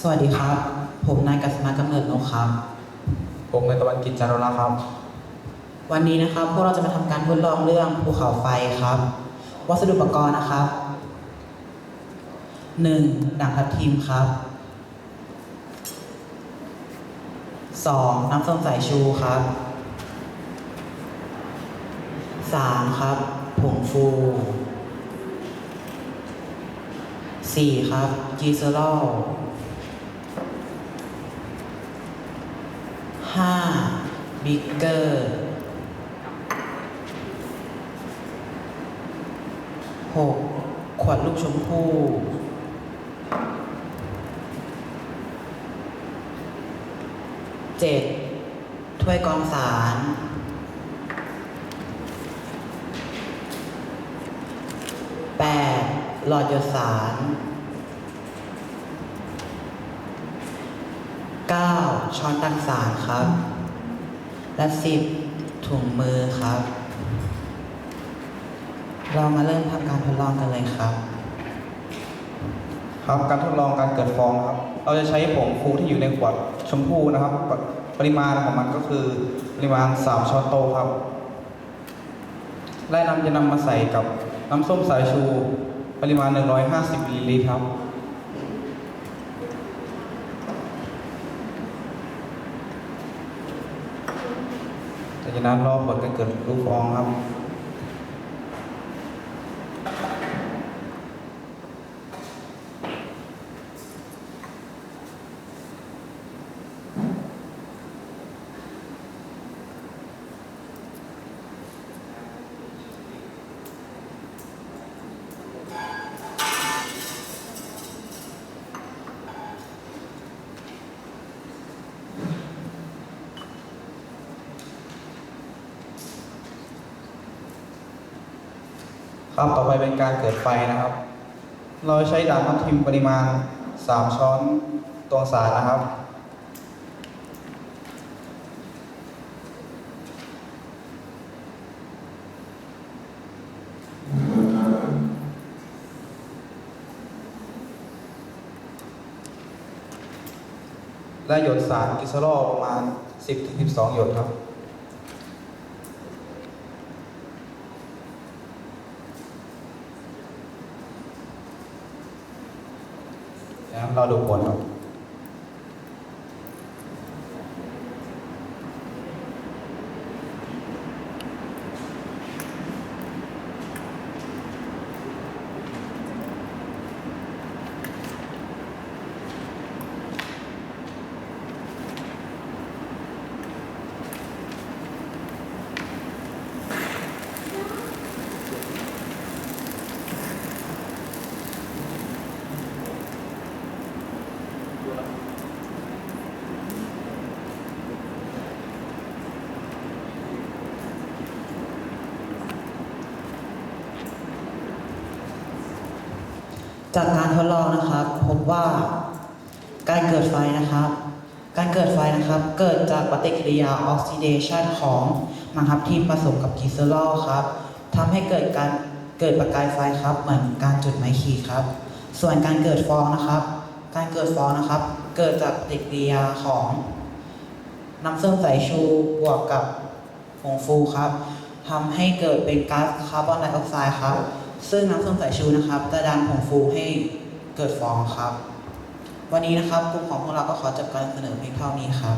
สวัสดีครับ ผมนายกัสมากำเนิดนกครับ ผมในตะวันกิจจารุราครับ วันนี้นะครับ พวกเราจะมาทำการทดลองเรื่องภูเขาไฟครับ วัสดุอุปกรณ์นะครับ 1. ด่างทับทิมครับ 2. น้ำส้มสายชูครับ 3. ครับผงฟู 4. ครับกีเซอรอล บิ๊กเกอร์ 6. ขวดลูกชมพู่ 7. ถ้วยกองสาร 8. หลอดหยดสาร 9. ช้อนตักสารครับ และ 10. ถุงมือครับ เรามาเริ่มทำการทดลองกันเลยครับ ครับการทดลองการเกิดฟองครับ เราจะใช้ผงฟูที่อยู่ในขวดชมพูนะครับ ปรปริมาณของมันก็คือปริมาณ 3 ช้อนโต๊ะครับ และนำจะนำมาใส่กับน้ำส้มสายชู ปริมาณ 150มิลลิลิตรครับ จากนั้นรอผลก็เกิดรูปฟองครับ ครับต่อไปเป็นการเกิดไฟนะครับ เราใช้ด่างทับทิมปริมาณ 3 ช้อนตวงสารนะครับ และหยดสารกิสโลประมาณ 10-12 หยดครับ นะครับเราดูผล จากการทดลองนะครับ พบว่าการเกิดไฟนะครับ การเกิดไฟนะครับ เกิดจากปฏิกิริยาออกซิเดชันของมังคับทิมผสมกับกิเซอรอลครับทำให้เกิดการเกิดประกายไฟครับ เหมือนการจุดไม้ขีดครับ ส่วนการเกิดฟองนะครับ การเกิดฟองนะครับ เกิดจากปฏิกิริยาของน้ำส้มสายชูบวกกับผงฟูครับทำให้เกิดเป็นก๊าซคาร์บอนไดออกไซด์ครับ ซึ่งน้ำส้มสายชูนะครับจะดันผงฟูให้เกิดฟองครับ วันนี้นะครับกลุ่มของพวกเราก็ขอจบการเสนอเพียงเท่านี้ครับ